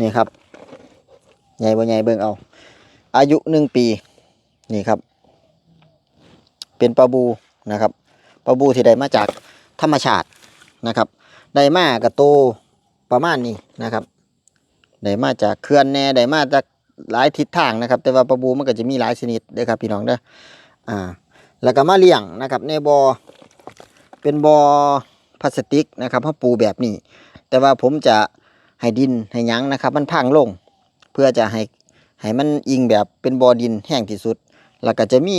นี่ครับใหญ่บ่ใหญ่เบิ่งเอา อายุหนึ่งปีนี่ครับ เป็นปลาบูนะครับปลาบูที่ได้มาจากธรรมชาตินะครับได้มากับโตประมาณนี้นะครับได้มาจากเขื่อนแน่ได้มาจากหลายทิศทางนะครับ แต่ว่าปลาบูมันก็จะมีหลายชนิดเด้อครับพี่น้องเด้ออ่าแล้วก็มาเลี้ยงนะครับ ในบอ่อเป็นบอ่อพลาสติกนะครับเขาปูแบบนี้ แต่ว่าผมจะ ให้ดินให้ยั้งนะครับ มันพังลง เพื่อจะให้ให้มันอิงแบบเป็นบอ่อดินแห้งที่สุด แล้วก็จะมี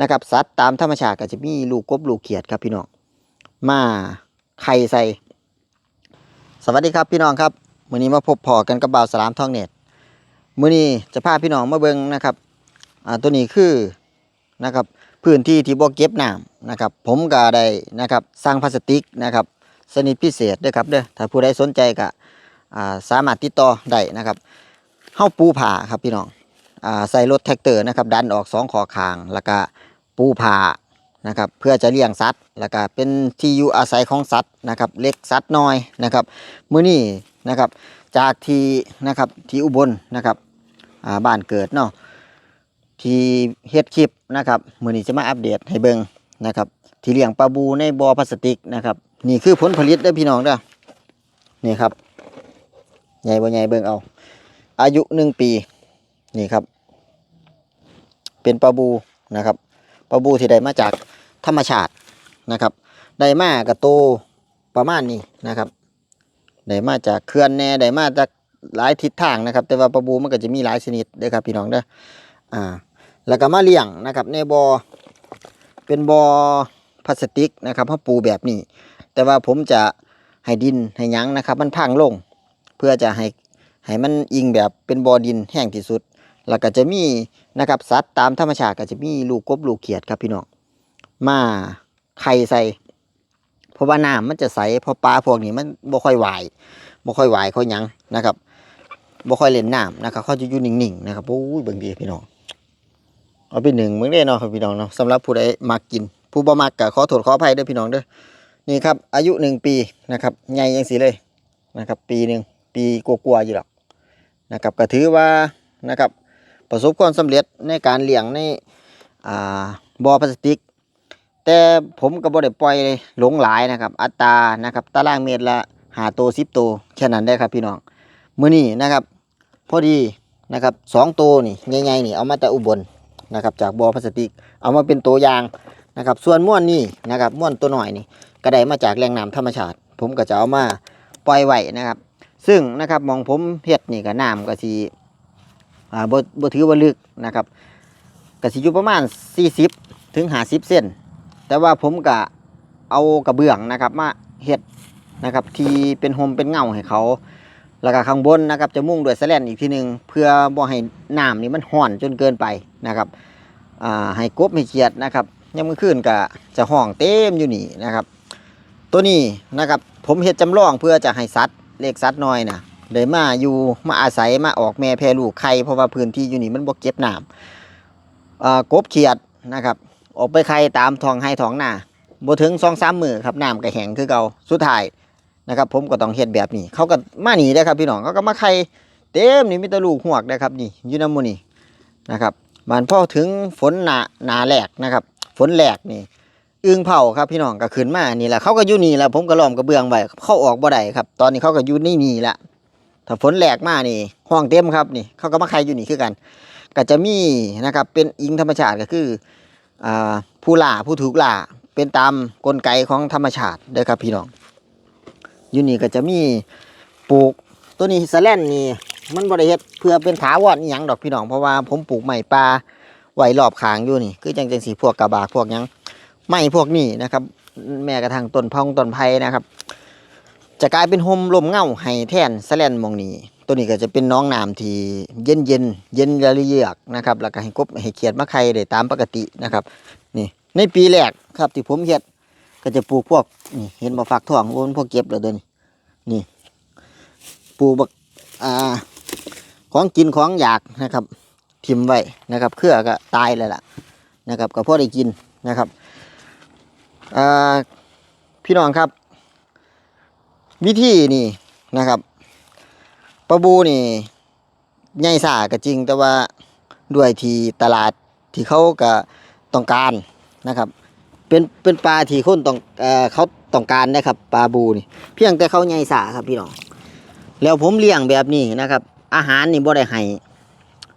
นะครับสัตว์ตามธรรมชาติก็จะมีลูกกบลูกเขียดครับพี่น้องมาไข่ใส่ สวัสดีครับพี่น้องครับมื้อนี้มาพบพอกันกับบ่าวสลามทองเน็ตมื้อนี้จะพาพี่น้องมาเบิ่งนะครับอ่าตัวนี้คือนะครับพื้นที่ที่บ่เก็บน้ำนะครับ ผมก็ได้นะครับสร้างพลาสติกนะครับชนิดพิเศษด้อครับเด้อถ้าผู้ใดสนใจก็ สามารถติดต่อได้นะครับเฮาปูผ่าครับพี่น้องอใส่รถแท็กเตอร์นะครับดันออกสองขอคางแล้วก็ปูผานะครับเพื่อจะเลี้ยงสัตว์แล้วก็เป็นที่อยู่อาศัยของสัตว์นะครับเล็กสัตว์น้อยนะครับมื้อนี้นะครับจากที่นะครับที่อุบลนะครับบ้านเกิดเนาะที่เฮ็ดคลิปนะครับมื้อนี้จะมาอัปเดตให้เบิ่งนะครับที่เลี้ยงปลาบูในบ่อพลาสติกนะครับนี่คือผลผลิตเด้อพี่น้องเด้อนี่ครับ ใหญ่บ่ใหญ่เบิ่งเอา อายุหนึ่งปีนี่ครับ เป็นปลาบูนะครับปลาบูที่ได้มาจากธรรมชาตินะครับได้มากับโตประมาณนี้นะครับได้มาจากเขื่อนแน่ได้มาจากหลายทิศทางนะครับ แต่ว่าปลาบูมันก็จะมีหลายชนิดเด้อครับพี่น้องเด้ออ่าแล้วก็มาเลี้ยงนะครับในบอ่อเป็นบอ่อพลาสติกนะครับเขาปูแบบนี้ แต่ว่าผมจะให้ดินให้ยั้งนะครับ มันพังลง เพื่อจะให้ให้มันอิงแบบเป็นบ่อดินแห้งที่สุด แล้วก็จะมีนะครับสัตว์ตามธรรมชาติก็จะมีลูกกบลูกเขียดครับพี่น้องมาไข่ใส่เพราะว่าน้ำมันจะใสเพราะปลาพวกนี้มันบ่ค่อยไหวบ่ค่อยไหวเขาหยังนะครับบ่ค่อยเล่นน้ำนะครับเขาจะอยู่นิ่งๆนะครับโอ้ยเบิ่งดีพี่น้องเอาไปหนึ่งมึงได้เนาะครับพี่น้องเนาะสำหรับผู้ใดมักกิน ผู้บ่มักก็ขอโทษขออภัยด้อพี่น้องเด้อนี่ครับ อายุหนึ่งปีนะครับใหญ่ยังสีเลยนะครับ ปีหนึ่ง ปีกลัวาๆอยู่หรอกนะครับก็ถือว่านะครับประสบความสำเร็จในการเลี้ยงในอ่าบ่อพลาสติก แต่ผมก็บ่ได้ปล่อยหลงหลายนะครับ อัตรานะครับตารางเมตรละหาตัวสิบตัวแค่นั้นได้ครับพี่น้องมื้อนี้นะครับ พอดีนะครับสองตัวนี่ใหญ่ๆนี่เอามาแต่อุบลนะครับจากบ่อพลาสติก เอามาเป็นตัวอย่างนะครับ ส่วนม่วนนี่นะครับม่วนตัวหน่อยนี่ก็ได้มาจากแหล่งน้ำธรรมชาติ ผมก็จะเอามาปล่อยไว้นะครับ ซึ่งนะครับมองผมเฮ็ดนี่ก็น้ำก็สิอ่าบ่บ่ถือว่าลึกนะครับก็สิอยู่ประมาณ 40 ถึง 50 เส้น แต่ว่าผมก็เอากระเบื้องนะครับมาเฮ็ดนะครับที่เป็นโฮมเป็นเงาให้เขา แล้วก็ข้างบนนะครับจะมุ่งด้วยแสลนอีกทีหนึงเพื่อบ่ให้น้ำนี่มันห่อนจนเกินไปนะครับอ่าให้กบให้เขียดนะครับยามมื้อคืนก็จะห้องเต็มอยู่นี่นะครับ ตัวนี้นะครับผมเฮ็ดจำลองเพื่อจะให้สัตว์ เล็กสัตว์น้อยนะได้มาอยู่มาอาศัยมาออกแม่แพรลูกไข่เพราะว่าพื้นที่อยู่นี่มันบ่เก็บน้ำอ่ากบเขียดนะครับ ออกไปไข่ตามท้องให้ท้องหนาบ่ถึงสองสามมือครับน้ำก็แห้งคือเก่าสุดท้ายนะครับ ผมก็ต้องเฮ็ดแบบนี้ เขาก็มาหนีได้ครับพี่น้องเขาก็มาไข่เต็มนี่มีแต่ลูกหวกนะครับนี่ยูน้ำหมูนี่นะครับมันพ่อถึงฝนหนาหนาแหลกนะครับ ฝนแหลกนี่ อึ่งเผาครับพี่น้องก็ขึ้นมานี่แหละเขาก็อยู่นี่แหละผมก็ล้อมกระเบื้องไว้เขาออกบ่ได้ครับ ตอนนี้เขาก็อยู่นี่นี่แหละถ้าฝนแหลกมานี่ ห้องเต็มครับนี่เขาก็มาใครอยู่นี่คือกัน ก็จะมีนะครับเป็นอิงธรรมชาติก็คืออ่าผู้ล่าผู้ถูกล่าเป็นตามกลไกของธรรมชาติเด้อครับพี่น้องอยู่นี่ก็จะมีปลูกตัวนี้สแลนนี่มันบริเฮ็ดเพื่อเป็นถาวรอหยังดอกพี่น้องเพราะว่าผมปลูกไม้ป่าไว้รอบขางอยู่นี่ คือจังจังสีพวกกระบากพวกยัง ไม้พวกนี้นะครับ แม้กระทั่งต้นพองต้นไผ่นะครับ จะกลายเป็นโฮมลมเงาให้แท่นสแลนมองนี้ ตัวนี้ก็จะเป็นน้องน้ำที่เย็นเย็นเย็นระเยือกนะครับแล้วก็ให้กบให้เขียดมาไข่ได้ตามปกตินะครับนี่ในปีแรกครับที่ผมเฮ็ดก็จะปลูกพวกนี่เห็นบ่ฟักทองโอนพวกเก็บแล้วเด้อนี่นี่ปลูกบักอ่าของกินของอยากนะครับ ทิมไว้นะครับ เครือก็ตายเลยล่ะนะครับก็พอได้กินนะครับ พี่น้องครับ วิธีนี่นะครับปลาบูนี่ใหญ่ซ่าก็จริง แต่ว่าด้วยที่ตลาดที่เขาก็ต้องการนะครับ เป็นเป็นปลาที่คนต้องเอเขาต้องการนะครับปลาบูนี่ เพียงแต่เขาใหญ่ซ่าครับพี่น้องแล้วผมเลี้ยงแบบนี้นะครับ อาหารนี่บ่ได้ให้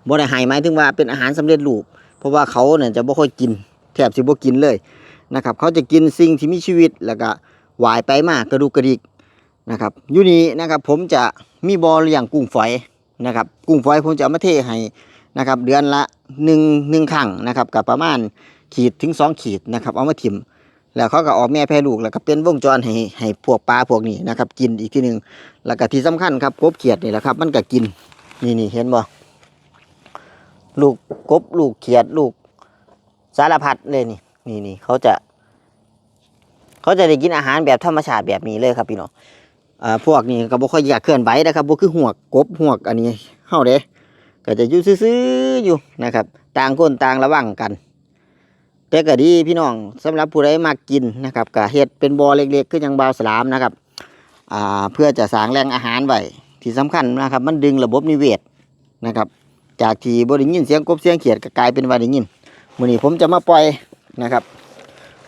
บ่ได้ให้หมายถึงว่าเป็นอาหารสำเร็จรูป เพราะว่าเขาเนี่ยจะบ่ค่อยกิน แทบสิบ่กินเลย นะครับ เขาจะกินสิ่งที่มีชีวิตแล้วก็หวายไปมากกระดูกกระดิกนะครับอยู่นี้นะครับผมจะมีบอเลี้ยงกุ้งฝอยนะครับ กุ้งฝอยผมจะเอามาเทให้นะครับเดือนละหนึ่งหนึ่งครั้งนะครับกับประมาณขีดถึงสองขีดนะครับเอามาถิ่มแล้วเขาก็ออกแม่แพร่ลูกแล้วก็เป็นวงจรให้ให้พวกปลาพวกนี้นะครับ กินอีกทีหนึ่งแล้วก็ที่สำคัญครับกบเขียดนี่แหละครับ มันก็กินนี่นี่เห็นบ่ลูกกบลูกเขียดลูกสารพัดเลยนี่ นี่นี่เขาจะ เขาจะได้กินอาหารแบบธรรมชาติแบบนี้เลยครับพี่น้องอ่าพวกนี้ก็บ่ค่อยอยากเคลื่อนไหวนะครับบ่คือหวกกบหวกอันนี้เฮาเด้ก็จะอยู่ซื่อๆอยู่นะครับ ต่างคนต่างระวังกัน แต่ก็ดีพี่น้องสำหรับผู้ใดมากินนะครับก็เฮ็ดเป็นบ่อเล็กๆคือจังบาวสลามนะครับอ่าเพื่อจะสร้างแหล่งอาหารไว้ที่สำคัญนะครับ มันดึงระบบนิเวศนะครับ จากที่บ่ได้ยินเสียงกบเสียงเขียดก็กลายเป็นว่าได้ยินมื้อนี้ผมจะมาปล่อย นะครับ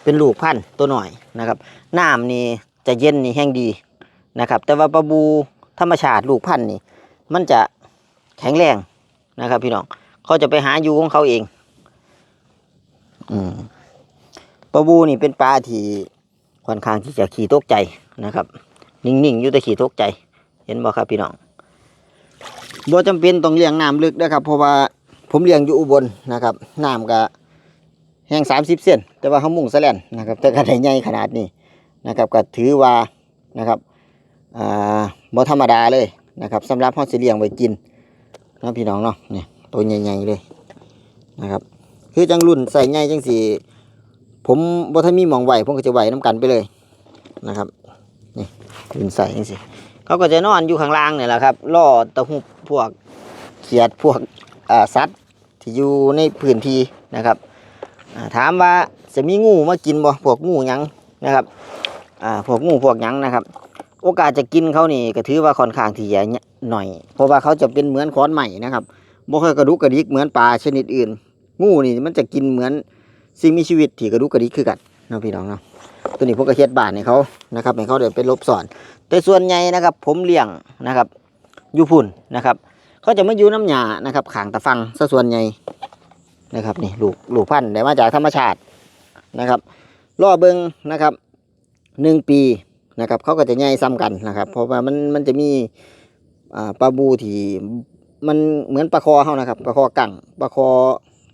เป็นลูกพันธุ์ตัวหน่อยนะครับน้ำนี่จะเย็นนี่แห้งดีนะครับ แต่ว่าปลาบูธรรมชาติลูกพันธุ์นี่ มันจะแข็งแรงนะครับ พี่น้องเขาจะไปหาอยู่ของเขาเองอืมปลาบูนี่เป็นปลาที่ค่อนข้างที่จะขี่ตกใจนะครับ นิ่งๆอยู่แต่ขี่ตกใจ เห็นบ่ครับพี่น้องบ่จำเป็นต้องเลี้ยงน้ำลึกนะครับเพราะว่าผมเลี้ยงอยู่อุบลนะครับน้ำก็ แห้งสามสิบเซนแต่ว่าเขามุ่งแสลนนะครับแต่ก็ไดใหญ่ขนาดนี้นะครับก็ถือว่านะครับอ่าบ่ธรรมดาเลยนะครับสำหรับเขาสิเลี้ยงไว้กินนะพี่น้องเนาะเนี่ยตัวใหญ่ๆเลยนะครับ คือจังรุ่นใส่ใหญ่จังสีผมบ่ถ้ามีมองไหวผมก็จะไหวน้ำกันไปเลยนะครับนี่รุ่นใส่จังสีเขาก็จะนอนอยู่ข้างล่างเนี่ยแหละครับล่อตะหุบพวกเขียดพวกอ่าสัตว์ที่อยู่ในพื้นที่นะครับ ถามว่าจะมีงูมากินบ่พวกงูยังนะครับพวกงูพวกยังนะครับ โอกาสจะกินเขานี่ก็ถือว่าค่อนข้างที่จะหน่อย เพราะว่าเขาจะเป็นเหมือนค้อนใหม่นะครับบ่ค่อยกระดุกกระดิกเหมือนปลาชนิดอื่น งูนี่มันจะกินเหมือนสิ่งมีชีวิตที่กระดุกกระดิกคือกันนะพี่น้องเนาะตัวนี้พวกกระเฮ็ดบ้านให้เขานะครับให้เขาเดี๋ยวเป็นลบสอน แต่ส่วนใหญ่นะครับ ผมเลี้ยงนะครับยูพุ่นนะครับ เขาจะไมาอยู่น้ำหยานะครับขางตะฟังซะส่วนใหญ่ นะครับนี่ลูกลูกพันธุ์ได้มาจากธรรมชาตินะครับล่อเบิงนะครับหนึ่งปีนะครับเขาก็จะใหญ่ซ้ำกันนะครับ เพราะว่ามันมันจะมีปลาบูที่มันเหมือนปลาคอเขานะครับปลาคอกั่งปลาคอ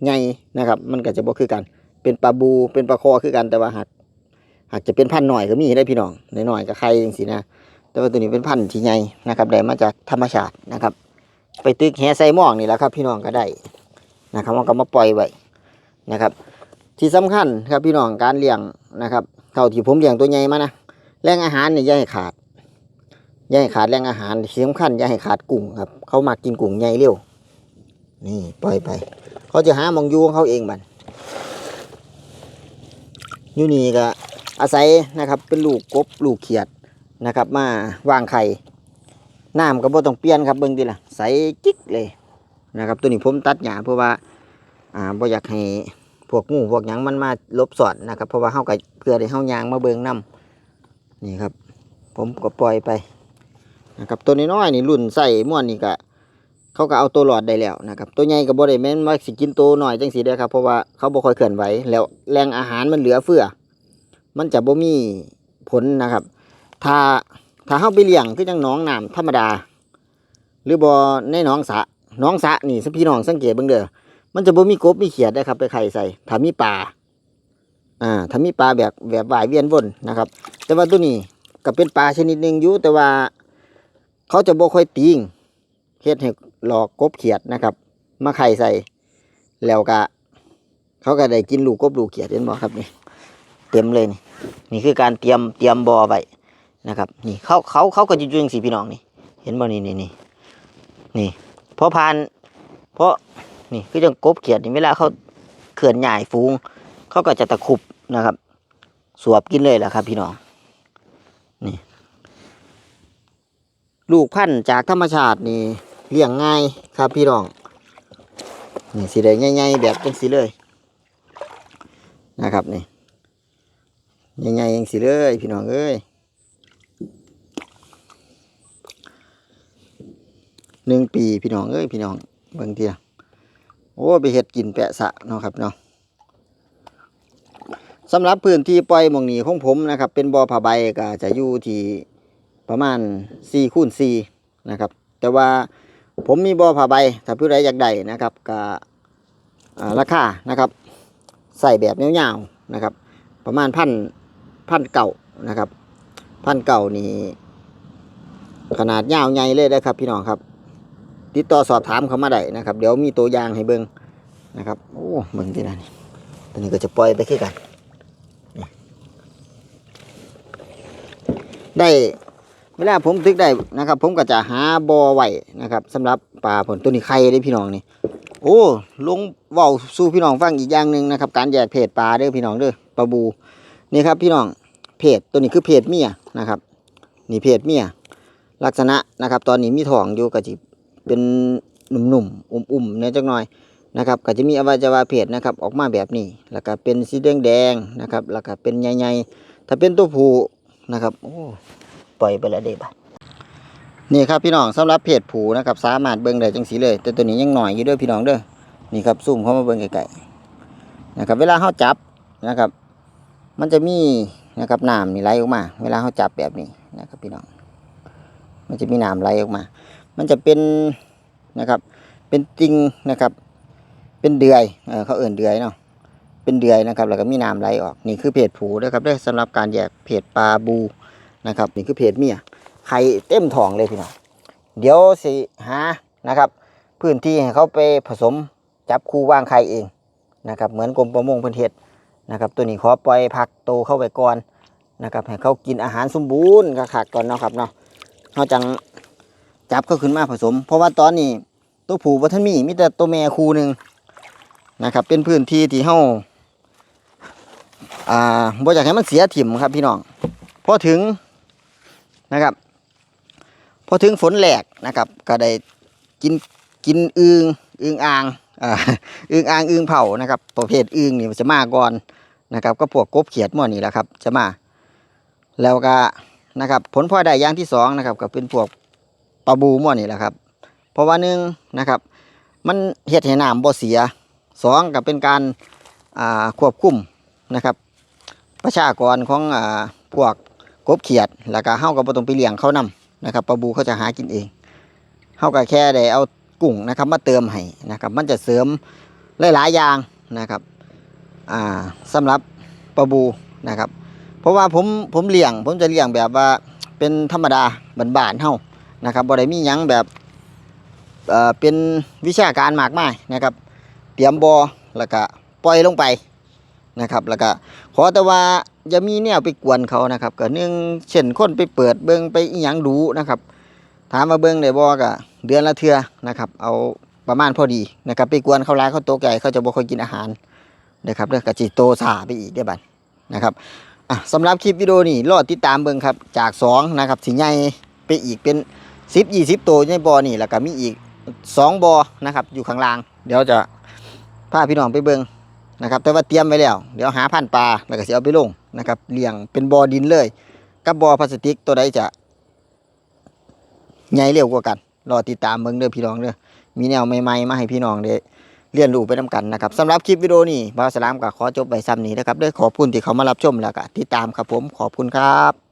ใหญ่นะครับ มันก็จะบ่คือกัน เป็นปลาบูเป็นปลาคอคือกันแต่ว่าหากหากจะเป็นพันธุ์หน่อยก็มีได้พี่น้องหน่อยๆกับใครจังสินะแต่ว่าตัวนี้เป็นพันธุ์ที่ใหญ่นะครับได้มาจากธรรมชาตินะครับ ไปตึกแหใส่หมองนี่แหละครับ พี่น้องก็ได้ นะครับมันก็มาปล่อยไว้นะครับ ที่สำคัญครับพี่น้องการเลี้ยงนะครับเท่าที่ผมเลี้ยงตัวใหญ่มานะแรงอาหารเนี่ยย่าให้ขาดย่าให้ขาดแรงอาหารที่สำคัญย่าให้ขาดกุ้งครับเขามากินกุ้งใหญ่เร็วนี่ปล่อยไป เขาจะหามองยูของเขาเองบันยูนี่ก็อาศัยนะครับเป็นลูกกบลูกเขียดนะครับ มาวางไข่น้ำก็บ่ต้องเปลี่ยนครับเบิ่งดิล่ะใสจิ๊กเลย นะครับ ตัวนี้ผมตัดหญ้าเพราะว่าอ่าบ่อยากให้พวกงูพวกหยังมันมาลบสอดนะครับ เพราะว่าเฮาก็เพื่อได้เฮายางมาเบิงนํนี่ครับ ผมก็ปล่อยไปนะครับตัวน้อยๆนี่รุ่นใส่ม่วนนี่ก็เขาก็เอาตัวหลอดได้แล้วนะครับตัวใหญ่ก็บ่ได้แม่นว่าสิกินตัวน้อยจังซี่เด้ครับเพราะว่าเขาบ่ค่อยเคลื่อนไหวแล้วแรงอาหารมันเหลือเฟือ มันจะบ่มีผลนะครับ ถ้าถ้าเฮาไปเลี้ยงคือจังน้องน้ำธรรมดา หรือบ่ในหนองสระ น้องสะนี่สิพี่น้องสังเกตเบิ่งเด้อมันจะบ่มีกบมีเขียดนะครับ ไปไข่ใส่ถ้ามีปลาอ่าถ้ามีปลาแบบแบบว่ายเวียนวนนะครับ แต่ว่าตัวนี้ก็เป็นปลาชนิดหนึ่งอยู่แต่ว่า เขาจะบ่ค่อยติงเฮ็ดให้หลอกกบเขียดนะครับ มาไข่ใส่แล้วก็เขาก็ได้กินลูกกบลูกเขียดเห็นบ่ครับนี่เต็มเลยนี่นี่คือการเตรียมเตรียมบ่อไว้นะครับ นี่เขาเขาเขาก็จะจุงสีพี่น้องนี่ เห็นบ่นี่นี่นี่นี่ เพราะพาน เพราะนี่คือจังกบเขียดนี่เวลาเขาเขื่อนใหญ่ฟูง เขาก็จะตะคุบนะครับ สวบกินเลยแหละครับ พี่น้องนี่ลูกพันธุ์จากธรรมชาตินี่เลี้ยงง่ายครับพี่น้องนี่สิได้ง่ายๆแบบจังสิเลย นะครับนี่ง่ายๆจังสิเลย พี่น้องเอ้ย หนึ่งปีพี่น้องเอ้ยพี่น้องเบิ่งเทียโอ้ไปเฮ็ดกินแปะสะเนาะครับเนาะสำหรับพื้นที่ปล่อยมองนี้ของผมนะครับ เป็นบ่อผ้าใบก็จะอยู่ที่ประมาณ4คูณ4นะครับ แต่ว่าผมมีบ่อผ้าใบ ถ้าผู้ใดอยากได้นะครับก็ราคานะครับ ใส่แบบยาวๆนะครับ ประมาณพันพันเก่านะครับ พันเก่านี่ขนาดยาวใหญ่เลยนะครับ พี่น้องครับ ติดต่อสอบถามเขามาได้นะครับ เดี๋ยวมีตัวอย่างให้เบิ่งนะครับโอ้เบิ่งที่นั่นตัวนี้ก็จะปล่อยไปคือกัน ได้เวลาผมตึกได้นะครับ ผมก็จะหาบอไหวนะครับสำหรับปลาผลตัวนี้ไข่ได้พี่น้องนี่โอ้ลงเว้าสู่พี่น้องฟังอีกอย่างหนึ่งนะครับ การแยกเพศปลาเด้อพี่น้องเด้อปลาบูนี่ครับพี่น้องเพศตัวนี้คือเพศเมียนะครับ นี่เพศเมียลักษณะนะครับ ตอนนี้มีท้องอยู่ก็จะ เป็นหนุ่มๆอุ่มๆเนี่ยจักหน่อยนะครับก็จะมีอวัยวะเพศนะครับออกมาแบบนี้แล้วก็เป็นสีแดงๆนะครับแล้วก็เป็นใหญ่ๆถ้าเป็นตัวผู้นะครับโอ้ปล่อยไปแล้วเด้บัดนี่ครับพี่น้องสำหรับเพจผูนะครับสามารถเบิ่งได้จังสีเลย แต่ตัวนี้ยังหน่อยอยู่เด้อพี่น้องเด้อนี่ครับซูมเข้ามาเบิ่งไกลๆนะครับ เวลาเขาจับนะครับ มันจะมีนะครับน้ำนี่ไหลออกมา เวลาเขาจับแบบนี้นะครับพี่น้อง มันจะมีน้ำไหลออกมา มันจะเป็นนะครับ เป็นติงนะครับ เป็นเดือยเออเขาเอื่นเดือยเนาะเป็นเดือยนะครับแล้วก็มีน้ำไหลออกนี่คือเพจผูนะครับเด้สำหรับการแยกเพจปลาบูนะครับนี่คือเพจเมียไข่เต็มท้องเลยพี่น้องเดี๋ยวสิหานะครับ พื้นที่ให้เขาไปผสมจับคู่วางไข่เองนะครับ เหมือนกรมประมงเพิ่นเฮ็ดนะครับ ตัวนี้ขอปล่อยพักโตเข้าไปก่อนนะครับให้เขากินอาหารสมบูรณ์ก็ขาดก่อนเนาะครับเนาะเขาจัง จับเขาขึ้นมาผสม เพราะว่าตอนนี้ตัวผู้บ่ทันมีมีแต่ตัวแม่คู่หนึ่งนะครับ เป็นพื้นที่ที่เฮาอ่าบ่อยากให้มันเสียถิ่มครับพี่น้องพอถึงนะครับพอถึงฝนแหลกนะครับ ก็ได้กินกินอึงอึงอ่างอ่าอึงอ่างอึงเผานะครับ ประเภทอึงนี่มันจะมาก่อนนะครับ ก็พวกกบเขียดหม้อนี่แหละครับ จะมา แล้วก็นะครับ ผลพลอยได้อย่างที่สองนะครับ ก็เป็นพวก ปลาบูม้อนี่แหละครับ เพราะว่าหนึ่งนะครับ มันเห็ดให้น้ำบ่เสียสองก็เป็นการอ่าควบคุมนะครับ ประชากรของอ่าพวกกบเขียดแล้วก็เฮาก็บ่ต้องไปเลี้ยงเขานํนะครับปลาบูเขาจะหากินเองเฮาก็แค่ได้เอากุ้งนะครับ มาเติมให้นะครับ มันจะเสริมหลายๆอย่างนะครับอ่าสำหรับปลาบูนะครับ เพราะว่าผมผมเลี้ยง ผมจะเลี้ยงแบบว่าเป็นธรรมดาบ้านๆเฮา นะครับบ่ได้มีหยังแบบเอ่อเป็นวิชาการมากมายนะครับ เตรียมบอแล้วก็ปล่อยลงไปนะครับ แล้วก็ขอแต่ว่าอย่ามีแนวไปกวนเขานะครับก็เนื่องเช่นคนไปเปิดเบิงไปอีหยังดูนะครับ ถามมาเบิงได้บ่ก็เดือนละเทื่อนะครับ เอาประมาณพอดีนะครับ ไปกวนเขาร้ายเขาโตใหญ่เขาจะบ่ค่อยกินอาหารนะครับเด้อกจิโตสาไปอีกได้บัดนะครับอะสำหรับคลิปวิดีโอนี้รอติดตามเบิงครับ จากสองนะครับสิใหญ่ไปอีกเป็น 10 20ตัวในบ่อนี่แล้วก็มีอีกสองบ่อนะครับอยู่ข้างล่าง เดี๋ยวจะพาพี่น้องไปเบิงนะครับ แต่ว่าเตรียมไว้แล้ว เดี๋ยวหาพันปลาแล้วก็สิเอาไปลงนะครับเลี้ยงเป็นบ่อดินเลย กับบ่อพลาสติกตัวใดจะใหญ่เร็วกว่ากันรอติดตามเบิงเด้อพี่น้องเด้อมีแนวใหม่ๆมาให้พี่น้องได้เรียนรู้ไปนํกันนะครับสำหรับคลิปวิดีโอนี้บ่าวสลามก็ขอจบไว้ซ้ำนี้นะครับด้อขอบคุณที่เขามารับชมแล้วก็ติดตามครับผมขอบคุณครับ